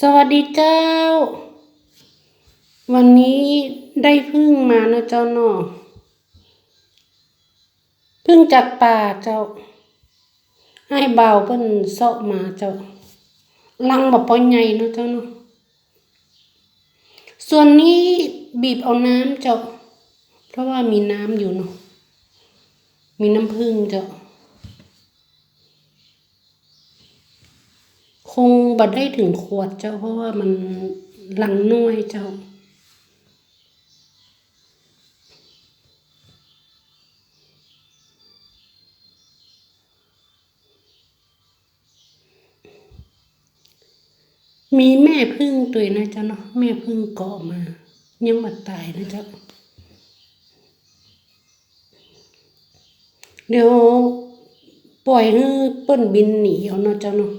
สวัสดีเจ้า วันนี้ได้พึ่งมานะเจ้าเนาะพึ่งจากป่าเจ้าให้เบาเพิ่นเสาะมาเจ้าลังบ่ปอใหญ่เนาะเจ้าเนาะส่วนนี้บีบเอาน้ำเจ้า เพราะว่ามีน้ำอยู่เนาะมีน้ำผึ้งเจ้าคง บัได้ถึงขวดเจ้าเพราะว่ามันหลังน้อยเจ้า มีแม่พึ่งตัวนะเจ้าเนาะแม่พึ่งเกาะมา ยังมาตายนะเจ้าเดี๋ยวปล่อยให้เปิ้นบินหนีเอาเนาะเจ้าเนาะ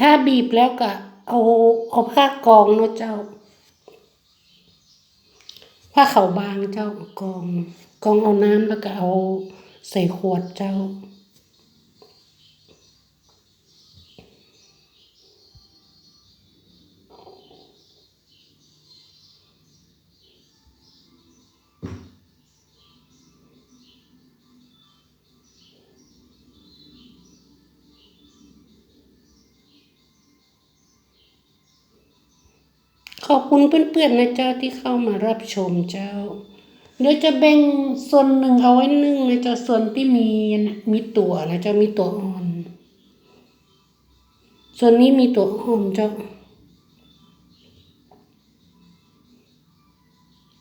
ถ้าบีบแล้วก็เอาเอาผ้ากองเนาะเจ้า ผ้าขาวบางเจ้ากอง กองเอาน้ำแล้วก็เอาใส่ขวดเจ้า อบคุณเพื่อนๆนะเจ้าที่เข้ามารับชมเจ้า เดี๋ยวจะแบ่งส่วนหนึ่งเอาไว้นึ่งนะเจ้าส่วนที่มีมีตัวนะเจ้ามีตัวอ่อน ส่วนนี้มีตัวอ่อนเจ้า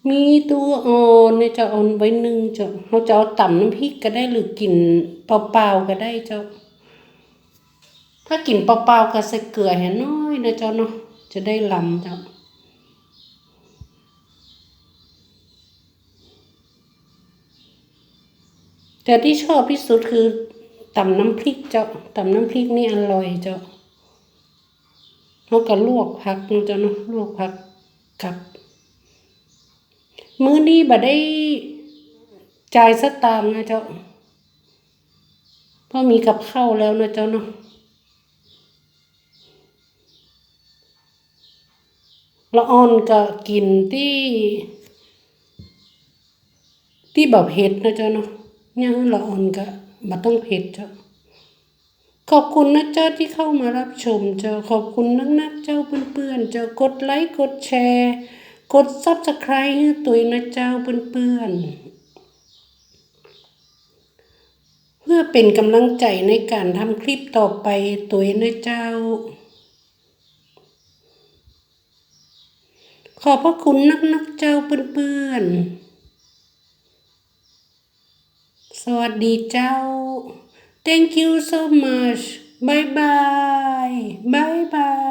มีตัวอ่อนนี่ยจะเอาไว้นึ่งเจ้าเราจะเอาต่ำน้ำพริกก็ได้หรือกินเปล่าๆก็ได้เจ้า ถ้ากินเปล่าๆก็ใส่เกลือแห่น้อยนะเจ้าเนาะจะได้ลำเจ้า แต่ที่ชอบที่สุดคือตำน้ำพริกเจ้าตำน้ำพริกนี่อร่อยเจ้าแล้วก็ลวกผักนะเจ้าเนาะลวกผักกับ มื้อนี้บ่ได้จ่ายสตางค์นะเจ้าเพราะมีกับข้าวแล้วนะเจ้าเนาะละอ่อนก็กินที่ ที่แบบเผ็ดนะเจ้าเนาะ ยังละอ่อนก็บ่ต้องเผ็ดเจ้าขอบคุณนะเจ้าที่เข้ามารับชมเจ้าขอบคุณนักๆเจ้าเพื่อนๆเจ้ากดไลค์กดแชร์ กดซับสไครต์ให้ตัวนะเจ้าเพื่อนๆเพื่อเป็นกำลังใจในการทำคลิปต่อไปตัวนะเจ้า ขอบพระคุณนักๆเจ้าเพื่อนๆ สวัสดีเจ้า thank you so much bye bye bye bye